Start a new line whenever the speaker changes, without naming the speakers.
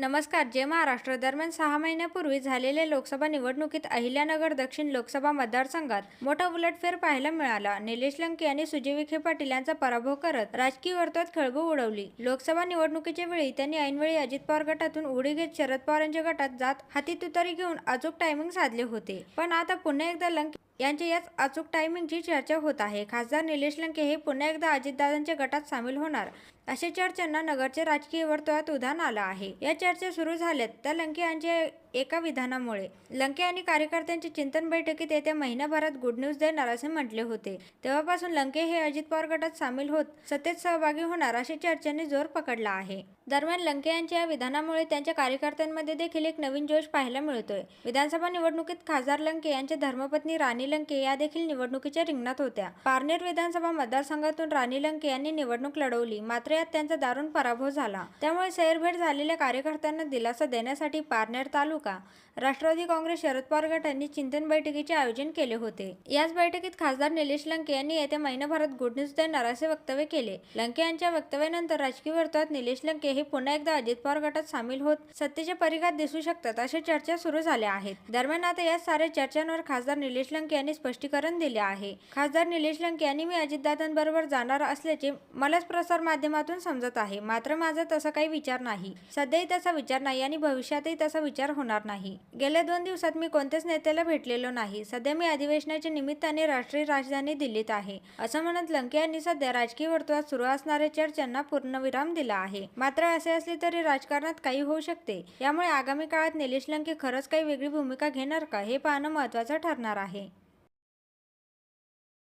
नमस्कार जय महाराष्ट्र दरम्यान सहा महिन्यापूर्वी झालेल्या लोकसभा निवडणुकीत अहिल्यानगर दक्षिण लोकसभा मतदारसंघात मोठा उलटफेर पाहायला मिळाला. निलेश लंके आणि सुजय विखे पाटील यांचा पराभव करत राजकीय वर्तुळात खळबळ उडवली. लोकसभा निवडणुकीच्या वेळी त्यांनी ऐनवेळी अजित पवार गटातून उडी घेत शरद पवार यांच्या गटात जात हाती तुतारी घेऊन अचूक टायमिंग साधले होते. पण आता पुन्हा एकदा लंके यांच्या याच अचूक टायमिंगची चर्चा होत आहे. खासदार निलेश लंके हे पुन्हा एकदा अजितदादांच्या गटात सामील होणार. अशा चर्चांना नगरच्या राजकीय वर्तुळात उधाण आलं आहे. या चर्चा सुरू झाल्यात त्या लंके यांच्या एका विधानामुळे. लंके यांनी कार्यकर्त्यांच्या चिंतन बैठकीत येत्या महिन्याभरात गुड न्यूज देणार असे म्हटले होते. तेव्हापासून लंके हे अजित पवार गटात सामील होत सत्तेत सहभागी होणार अशा चर्चांनी जोर पकडला आहे. दरम्यान लंके यांच्या या विधानामुळे त्यांच्या कार्यकर्त्यांमध्ये देखील एक नवीन जोश पाहायला मिळतोय. विधानसभा निवडणुकीत खासदार लंके यांच्या धर्मपत्नी राणी लंके या देखील निवडणुकीच्या रिंगणात होत्या. पारनेर विधानसभा मतदारसंघातून राणी लंके यांनी निवडणूक लढवली. मात्र यात त्यांचा दारुण पराभव झाला. त्यामुळे सैरभेट झालेल्या कार्यकर्त्यांना दिलासा देण्यासाठी पारनेर तालुका राष्ट्रवादी काँग्रेस शरद पवार गटांनी चिंतन बैठकीचे आयोजन केले होते. याच बैठकीत खासदार निलेश लंके यांनी येत्या महिनाभरात गुड न्यूज देणार असे वक्तव्य केले. लंके यांच्या वक्तव्यानंतर राजकीय वर्तुळात निलेश लंके हे पुन्हा एकदा अजित पवार गटात सामील होत सत्तेच्या परिघात दिसू शकतात अशा चर्चा सुरू झाल्या आहेत. दरम्यान आता या साऱ्या चर्चांवर खासदार निलेश लंके यांनी स्पष्टीकरण दिले आहे. खासदार निलेश लंके यांनी मी अजितदादांबरोबर जाणार असल्याचे मलाच प्रसार माध्यमातून समजत आहे. मात्र माझा तसा काही विचार नाही. सध्याही तसा विचार नाही आणि भविष्यातही तसा विचार होणार नाही. गेल्या दोन दिवसात मी कोणत्याच नेत्याला भेटलेलो नाही. सध्या मी अधिवेशनाच्या निमित्ताने राष्ट्रीय राजधानी दिल्लीत आहे. असं म्हणत लंके यांनी सध्या राजकीय वर्तुळात सुरू असणाऱ्या चर्चांना पूर्णविराम दिला आहे. मात्र असे असले तरी राजकारणात काही होऊ शकते. यामुळे आगामी काळात निलेश लंके खरंच काही वेगळी भूमिका घेणार का हे पाहणं महत्त्वाचं ठरणार आहे.